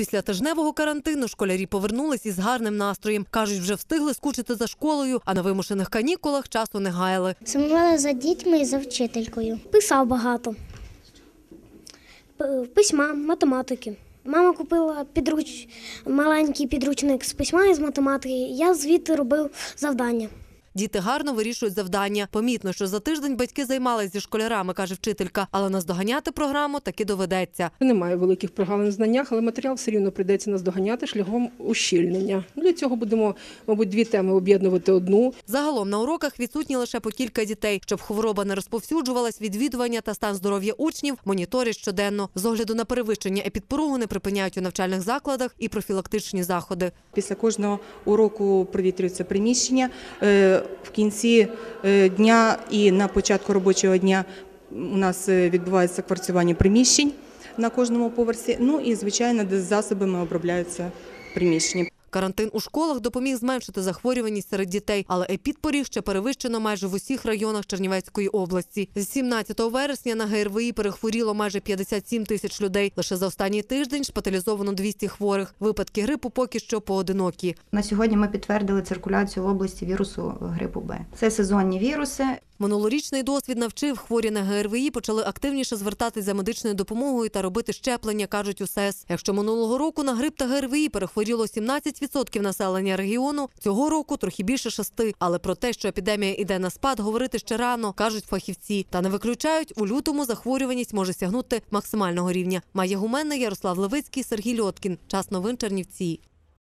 Після тижневого карантину школярі повернулись із гарним настроєм. кажуть, вже встигли скучити за школою, а на вимушених канікулах часу не гаяли. Сумувала за дітьми і за вчителькою. Писав багато. Письма, математики. Мама купила підруч... маленький підручник з письма і з математики. Я звідти робив завдання. Діти гарно вирішують завдання. Помітно, що за тиждень батьки займалися зі школярами, каже вчителька, але наздоганяти програму таки доведеться. Немає великих прогалин в знаннях, але матеріал все рівно прийдеться наздоганяти шляхом ущільнення. Для цього будемо, мабуть, дві теми об'єднувати одну. Загалом на уроках відсутні лише по кілька дітей. Щоб хвороба не розповсюджувалась, відвідування та стан здоров'я учнів моніторять щоденно. З огляду на перевищення епідпорогу не припиняють у навчальних закладах і профілактичні заходи. Після кожного уроку провітрюється приміщення. В кінці е, дня і на початку робочого дня у нас е, відбувається кварцювання приміщень на кожному поверсі. Ну і звичайно, де засобами обробляються приміщення. Карантин у школах допоміг зменшити захворюваність серед дітей, але епідпоріг ще перевищено майже в усіх районах Чернівецької області. З 17 вересня на ГРВІ перехворіло майже 57 тисяч людей. Лише за останній тиждень шпиталізовано 200 хворих. Випадки грипу поки що поодинокі. На сьогодні ми підтвердили циркуляцію в області вірусу грипу Б. Це сезонні віруси. Минулорічний досвід навчив хворі на ГРВІ почали активніше звертатись за медичною допомогою та робити щеплення, кажуть у СЕС. Якщо минулого року на грип та ГРВІ перехворіло 17% населення регіону, цього року трохи більше шести. Але про те, що епідемія іде на спад, говорити ще рано, кажуть фахівці. Та не виключають, у лютому захворюваність може сягнути максимального рівня. Має гуменна Ярослав Левицький, Сергій Льоткін. Час новин Чернівці.